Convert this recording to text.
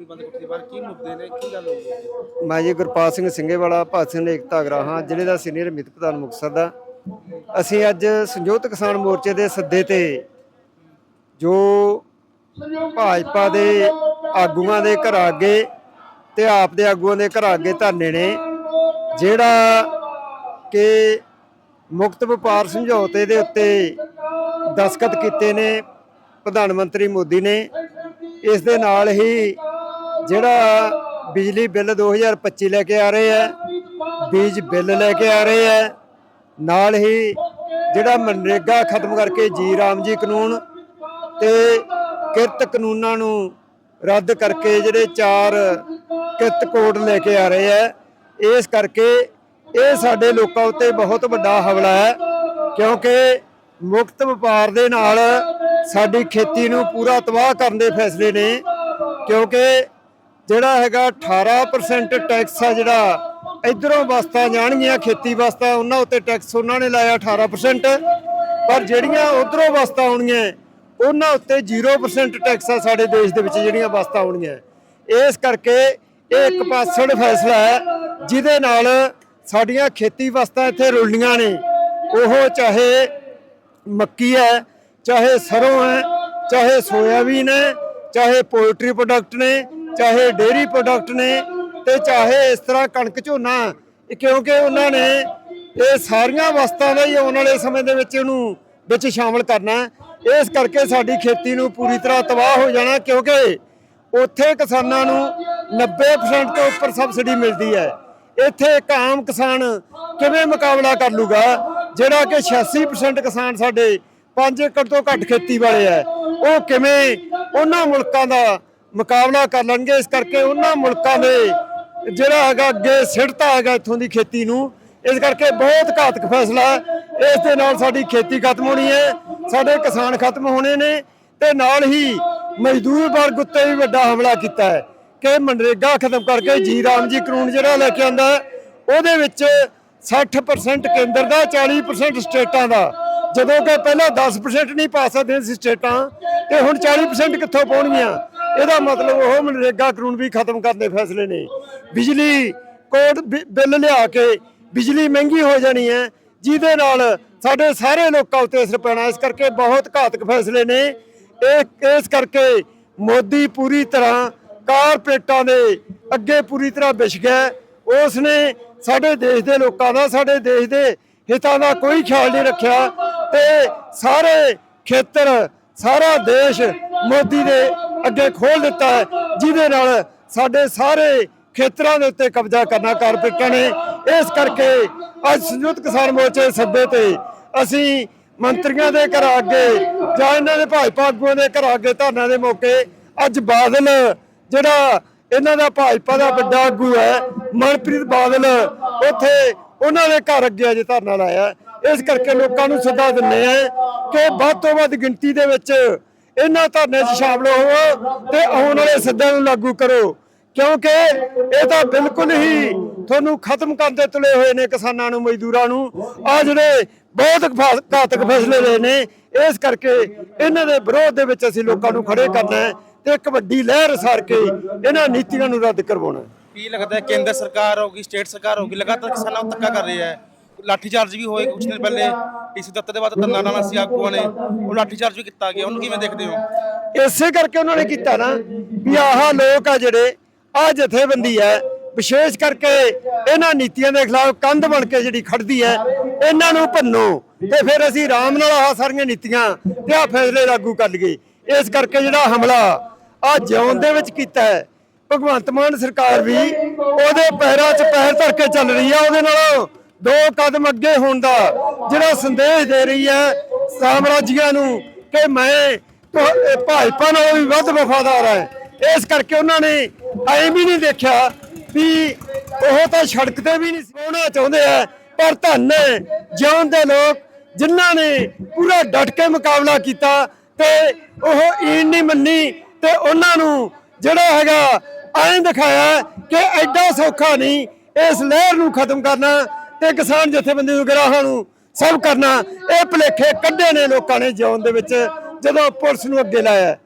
ਬਾਰੇ ਕੀ ਮੁੱਦੇ ਨੇ, ਕੀ ਗੱਲ ਹੋ ਹੈ? ਮੈਂ ਜੀ ਗੁਰਪਾਲ ਸਿੰਘ ਸਿੰਘੇਵਾਲਾ ਭਾਰਤ ਸਿੰਘ ਏਕਤਾ ਅਗਰਾਹਾਂ ਜ਼ਿਲ੍ਹੇ ਦਾ ਸੀਨੀਅਰ ਮਿਤ ਪ੍ਰਧਾਨ ਮੁਕਤਸਰ ਦਾ ਅਸੀਂ ਅੱਜ ਸੰਯੁਕਤ ਕਿਸਾਨ ਮੋਰਚੇ ਦੇ ਸੱਦੇ ਤੇ ਜੋ ਭਾਜਪਾ ਦੇ ਆਗੂਆਂ ਦੇ ਘਰ ਅੱਗੇ ਤੇ ਆਪ ਦੇ ਆਗੂਆਂ ਦੇ ਘਰ ਅੱਗੇ ਧਰਨੇ ਨੇ, ਜਿਹੜਾ ਕਿ ਮੁਕਤ ਵਪਾਰ ਸਮਝੌਤੇ ਦੇ ਉੱਤੇ ਦਸਖਤ ਕੀਤੇ ਨੇ ਪ੍ਰਧਾਨ ਮੰਤਰੀ ਮੋਦੀ ਨੇ, ਇਸ ਦੇ ਨਾਲ ਹੀ ਜਿਹੜਾ ਬਿਜਲੀ ਬਿੱਲ 2025 ਲੈ ਕੇ ਆ ਰਹੇ ਹੈ, ਬੀਜ ਬਿੱਲ ਲੈ ਕੇ ਆ ਰਹੇ ਹੈ, ਨਾਲ ਹੀ ਜਿਹੜਾ ਮਨਰੇਗਾ ਖਤਮ ਕਰਕੇ ਜੀ ਰਾਮ ਜੀ ਕਾਨੂੰਨ ਤੇ ਕਿਰਤ ਕਾਨੂੰਨਾਂ ਨੂੰ ਰੱਦ ਕਰਕੇ ਜਿਹੜੇ ਚਾਰ ਕਿਰਤ ਕੋਡ ਲੈ ਕੇ ਆ ਰਹੇ ਹੈ, ਇਸ ਕਰਕੇ ਇਹ ਸਾਡੇ ਲੋਕਾਂ ਉੱਤੇ ਬਹੁਤ ਵੱਡਾ ਹਮਲਾ ਹੈ, ਕਿਉਂਕਿ ਮੁਕਤ ਵਪਾਰ ਦੇ ਨਾਲ ਸਾਡੀ ਖੇਤੀ ਨੂੰ ਪੂਰਾ ਤਬਾਹ ਕਰਨ ਦੇ ਫੈਸਲੇ ਨੇ, ਕਿਉਂਕਿ ਜਿਹੜਾ ਹੈਗਾ 18% ਟੈਕਸ ਆ ਜਿਹੜਾ, ਇਧਰੋਂ ਵਸਤਾਂ ਜਾਣਗੀਆਂ, ਖੇਤੀ ਵਸਤਾਂ, ਉਹਨਾਂ ਉੱਤੇ ਟੈਕਸ ਉਹਨਾਂ ਨੇ ਲਾਇਆ 18% ਪਰ ਜਿਹੜੀਆਂ ਉਧਰੋਂ ਵਸਤਾਂ ਆਉਣੀਆਂ ਉਹਨਾਂ ਉੱਤੇ 0% ਟੈਕਸ ਆ ਸਾਡੇ ਦੇਸ਼ ਦੇ ਵਿੱਚ ਜਿਹੜੀਆਂ ਵਸਤਾਂ ਆਉਣੀਆਂ ਇਸ ਕਰਕੇ ਇਹ ਇੱਕ ਪਾਸੜ ਫੈਸਲਾ ਹੈ, ਜਿਹਦੇ ਨਾਲ ਸਾਡੀਆਂ ਖੇਤੀ ਵਸਤਾਂ ਇੱਥੇ ਰੁਲਣੀਆਂ ਨੇ। ਉਹ ਚਾਹੇ ਮੱਕੀ ਹੈ, ਚਾਹੇ ਸਰੋਂ ਹੈ, ਚਾਹੇ ਸੋਇਆਬੀਨ ਹੈ, ਚਾਹੇ ਪੋਲਟਰੀ ਪ੍ਰੋਡਕਟ ਨੇ ਚਾਹੇ ਡੇਰੀ ਪ੍ਰੋਡਕਟ ਨੇ ਤੇ ਚਾਹੇ ਇਸ ਤਰ੍ਹਾਂ ਕਣਕ ਝੋਨਾ, ਕਿਉਂਕਿ ਉਹਨਾਂ ਨੇ ਇਹ ਸਾਰੀਆਂ ਵਸਤਾਂ ਦਾ ਹੀ ਆਉਣ ਵਾਲੇ ਸਮੇਂ ਦੇ ਵਿੱਚ ਇਹਨੂੰ ਵਿੱਚ ਸ਼ਾਮਲ ਕਰਨਾ ਇਸ ਕਰਕੇ ਸਾਡੀ ਖੇਤੀ ਨੂੰ ਪੂਰੀ ਤਰ੍ਹਾਂ ਤਬਾਹ ਹੋ ਜਾਣਾ, ਕਿਉਂਕਿ ਉੱਥੇ ਕਿਸਾਨਾਂ ਨੂੰ 90% ਤੋਂ ਉੱਪਰ ਸਬਸਿਡੀ ਮਿਲਦੀ ਹੈ। ਇੱਥੇ ਇੱਕ ਆਮ ਕਿਸਾਨ ਕਿਵੇਂ ਮੁਕਾਬਲਾ ਕਰ ਲੂਗਾ, ਜਿਹੜਾ ਕਿ 86% ਕਿਸਾਨ ਸਾਡੇ 5 ਏਕੜ ਤੋਂ ਘੱਟ ਖੇਤੀ ਵਾਲੇ ਹੈ, ਉਹ ਕਿਵੇਂ ਉਹਨਾਂ ਮੁਲਕਾਂ ਦਾ ਮੁਕਾਬਲਾ ਕਰ ਲੈਣਗੇ। ਇਸ ਕਰਕੇ ਉਹਨਾਂ ਮੁਲਕਾਂ ਦੇ ਜਿਹੜਾ ਹੈਗਾ ਅੱਗੇ ਸਿੜਤਾ ਹੈਗਾ ਇੱਥੋਂ ਦੀ ਖੇਤੀ ਨੂੰ। ਇਸ ਕਰਕੇ ਬਹੁਤ ਘਾਤਕ ਫੈਸਲਾ ਹੈ। ਇਸ ਦੇ ਨਾਲ ਸਾਡੀ ਖੇਤੀ ਖਤਮ ਹੋਣੀ ਹੈ। ਸਾਡੇ ਕਿਸਾਨ ਖਤਮ ਹੋਣੇ ਨੇ ਤੇ ਨਾਲ ਹੀ ਮਜ਼ਦੂਰ ਵਰਗ ਉੱਤੇ ਵੀ ਵੱਡਾ ਹਮਲਾ ਕੀਤਾ ਹੈ ਕਿ ਮਨਰੇਗਾ ਖਤਮ ਕਰਕੇ ਜੀ ਰਾਮ ਜੀ ਕਾਨੂੰਨ ਜਿਹੜਾ ਲੈ ਕੇ ਆਂਦਾ ਉਹਦੇ ਵਿੱਚ 60% ਕੇਂਦਰ ਦਾ 40% ਸਟੇਟਾਂ ਦਾ। ਜਦੋਂ ਕਿ ਪਹਿਲਾਂ 10% ਨਹੀਂ ਪਾ ਸਕਦੇ ਸੀ ਸਟੇਟਾਂ, ਤੇ ਹੁਣ 40% ਕਿੱਥੋਂ ਪਾਉਣਗੀਆਂ? ਇਹਦਾ ਮਤਲਬ ਉਹ ਮਨਰੇਗਾ ਕਾਨੂੰਨ ਵੀ ਖਤਮ ਕਰਨ ਦੇ ਫੈਸਲੇ ਨੇ। ਬਿਜਲੀ ਕੋਡ ਬਿ- ਬਿੱਲ ਲਿਆ ਕੇ ਬਿਜਲੀ ਮਹਿੰਗੀ ਹੋ ਜਾਣੀ ਹੈ, ਜਿਹਦੇ ਨਾਲ ਸਾਡੇ ਸਾਰੇ ਲੋਕਾਂ ਉੱਤੇ ਅਸਰ ਪੈਣਾ, ਇਸ ਕਰਕੇ ਬਹੁਤ ਘਾਤਕ ਫੈਸਲੇ ਨੇ। ਇਹ, ਇਸ ਕਰਕੇ ਮੋਦੀ ਪੂਰੀ ਤਰ੍ਹਾਂ ਕਾਰਪੋਰੇਟਾਂ ਦੇ ਅੱਗੇ ਪੂਰੀ ਤਰ੍ਹਾਂ ਵਿਛ ਗਿਆ ਉਸ ਨੇ ਸਾਡੇ ਦੇਸ਼ ਦੇ ਲੋਕਾਂ ਦਾ, ਸਾਡੇ ਦੇਸ਼ ਦੇ ਹਿੱਤਾਂ ਦਾ ਕੋਈ ਖਿਆਲ ਨਹੀਂ ਰੱਖਿਆ ਤੇ ਸਾਰੇ ਖੇਤਰ, ਸਾਰਾ ਦੇਸ਼ ਮੋਦੀ ਦੇ ਅੱਗੇ ਖੋਲ ਦਿੱਤਾ ਹੈ, ਜਿਹਦੇ ਨਾਲ ਸਾਡੇ ਸਾਰੇ ਖੇਤਰਾਂ ਦੇ ਉੱਤੇ ਕਬਜ਼ਾ ਕਰਨਾ ਕਾਰਪੋਰੇਟਾਂ ਨੇ। ਇਸ ਕਰਕੇ ਅੱਜ ਸੰਯੁਕਤ ਕਿਸਾਨ ਮੋਰਚੇ ਦੇ ਸੱਦੇ ਤੇ ਅਸੀਂ ਮੰਤਰੀਆਂ ਦੇ ਘਰ ਅੱਗੇ ਜਾਂ ਇਹਨਾਂ ਦੇ ਭਾਜਪਾ ਆਗੂਆਂ ਦੇ ਘਰ ਅੱਗੇ ਧਰਨਾ ਦੇ ਮੌਕੇ ਅੱਜ ਬਾਦਲ, ਜਿਹੜਾ ਇਹਨਾਂ ਦਾ ਭਾਜਪਾ ਦਾ ਵੱਡਾ ਆਗੂ ਹੈ, ਮਨਪ੍ਰੀਤ ਬਾਦਲ, ਉੱਥੇ ਉਹਨਾਂ ਦੇ ਘਰ ਅੱਗੇ ਅੱਜ ਧਰਨਾ ਲਾਇਆ ਇਸ ਕਰਕੇ ਲੋਕਾਂ ਨੂੰ ਸੱਦਾ ਦਿੰਦੇ ਆ ਕਿ ਵੱਧ ਤੋਂ ਵੱਧ ਗਿਣਤੀ ਦੇ ਵਿੱਚ ਇਹਨਾਂ ਧਰਨੇ 'ਚ ਸ਼ਾਮਲ ਹੋਵੋ ਤੇ ਆਉਣ ਵਾਲੇ ਸੱਦਿਆਂ ਨੂੰ ਲਾਗੂ ਕਰੋ। ਕਿਉਂਕਿ ਇਹ ਤਾਂ ਬਿਲਕੁਲ ਹੀ ਤੁਹਾਨੂੰ ਖਤਮ ਕਰਨ ਦੇ ਤੁਲੇ ਹੋਏ ਨੇ ਕਿਸਾਨਾਂ ਨੂੰ, ਮਜ਼ਦੂਰਾਂ ਨੂੰ। ਆ ਜਿਹੜੇ ਬਹੁਤ ਘਾਤਕ ਫੈਸਲੇ ਲਏ ਨੇ, ਇਸ ਕਰਕੇ ਇਹਨਾਂ ਦੇ ਵਿਰੋਧ ਦੇ ਵਿੱਚ ਅਸੀਂ ਲੋਕਾਂ ਨੂੰ ਖੜੇ ਕਰਨਾ ਹੈ ਤੇ ਇੱਕ ਵੱਡੀ ਲਹਿਰ ਸਾਰ ਕੇ ਇਹਨਾਂ ਨੀਤੀਆਂ ਨੂੰ ਰੱਦ ਕਰਵਾਉਣਾ ਕੀ ਲੱਗਦਾ ਹੈ, ਕੇਂਦਰ ਸਰਕਾਰ ਹੋਗੀ ਸਟੇਟ ਸਰਕਾਰ ਹੋਗੀ ਲਗਾਤਾਰ ਕਿਸਾਨਾਂ ਨੂੰ ਧੱਕਾ ਕਰ ਰਹੀ ਹੈ? ਲਾਠੀ ਚਾਰਜ ਵੀ ਹੋਏ ਕੁਝ ਦਿਨ ਪਹਿਲੇ। ਡੀਸੀ ਦਫ਼ਤਰ ਦੇ ਬਾਅਦ ਧੰਨਾ ਨਾਮਾ ਸੀ ਆਗੂਆਂ ਨੇ ਉਹ ਲਾਠੀ ਚਾਰਜ ਵੀ ਕੀਤਾ ਗਿਆ। ਉਹਨੂੰ ਕਿਵੇਂ ਦੇਖਦੇ ਹੋ? ਇਸੇ ਕਰਕੇ ਉਹਨਾਂ ਨੇ ਕੀਤਾ ਨਾ ਵੀ ਆਹ ਲੋਕ ਆ ਜਿਹੜੇ ਆ ਜਥੇਬੰਦੀ ਹੈ। ਵਿਸ਼ੇਸ਼ ਕਰਕੇ ਇਹਨਾਂ ਨੀਤੀਆਂ ਦੇ ਖਿਲਾਫ ਕੰਧ ਬਣ ਕੇ ਜਿਹੜੀ ਖੜਦੀ ਹੈ ਇਹਨਾਂ ਨੂੰ ਭੰਨੋ। ਤੇ ਫਿਰ ਅਸੀਂ ਆਰਾਮ ਨਾਲ ਆਹ ਸਾਰੀਆਂ ਨੀਤੀਆਂ ਤੇ ਆ ਫੈਸਲੇ ਲਾਗੂ ਕਰ ਲਈਏ। ਇਸ ਕਰਕੇ ਜਿਹੜਾ ਹਮਲਾ ਆ ਜਿਉਣ ਦੇ ਵਿੱਚ ਕੀਤਾ ਹੈ ਭਗਵੰਤ ਮਾਨ ਸਰਕਾਰ ਵੀ ਉਹਦੇ ਪੈਰਾਂ 'ਚ ਪੈਰ ਧਰ ਕੇ ਚੱਲ ਰਹੀ ਹੈ ਉਹਦੇ ਨਾਲੋਂ ਦੋ ਕਦਮ ਅੱਗੇ ਹੋਣ ਦਾ ਜਿਹੜਾ ਸੰਦੇਸ਼ ਦੇ ਰਹੀ ਹੈ ਸਾਮਰਾਜੀਆਂ ਨੂੰ ਕਿ ਮੈਂ ਭਾਜਪਾ ਨਾਲੋਂ ਵੀ ਵੱਧ ਵਫਾਦਾਰ ਹੈ। ਇਸ ਕਰਕੇ ਉਹਨਾਂ ਨੇ ਐਂ ਵੀ ਨਹੀਂ ਦੇਖਿਆ ਵੀ ਉਹ ਤਾਂ ਸੜਕ ਤੇ ਵੀ ਨਹੀਂ ਸੋਣਾ ਚਾਹੁੰਦੇ ਆ, ਪਰ ਧੰਨ ਹੈ ਜਿਉਂ ਦੇ ਲੋਕ ਜਿਨ੍ਹਾਂ ਨੇ ਪੂਰਾ ਡਟ ਕੇ ਮੁਕਾਬਲਾ ਕੀਤਾ ਤੇ ਉਹ ਈਨ ਨਹੀਂ ਮੰਨੀ ਤੇ ਉਹਨਾਂ ਨੂੰ ਜਿਹੜਾ ਹੈਗਾ ਐਂ ਦਿਖਾਇਆ ਕਿ ਐਡਾ ਸੌਖਾ ਨਹੀਂ, ਇਸ ਲਹਿਰ ਨੂੰ ਖਤਮ ਕਰਨਾ ਤੇ ਕਿਸਾਨ ਜਥੇਬੰਦੀ ਨੂੰ ਗਰਾਹਾਂ ਨੂੰ ਸਭ ਕਰਨਾ। ਇਹ ਭਲੇਖੇ ਕੱਢੇ ਨੇ ਲੋਕਾਂ ਨੇ ਜਿਉਣ ਦੇ ਵਿੱਚ, ਜਦੋਂ ਪੁਲਿਸ ਨੂੰ ਅੱਗੇ ਲਾਇਆ।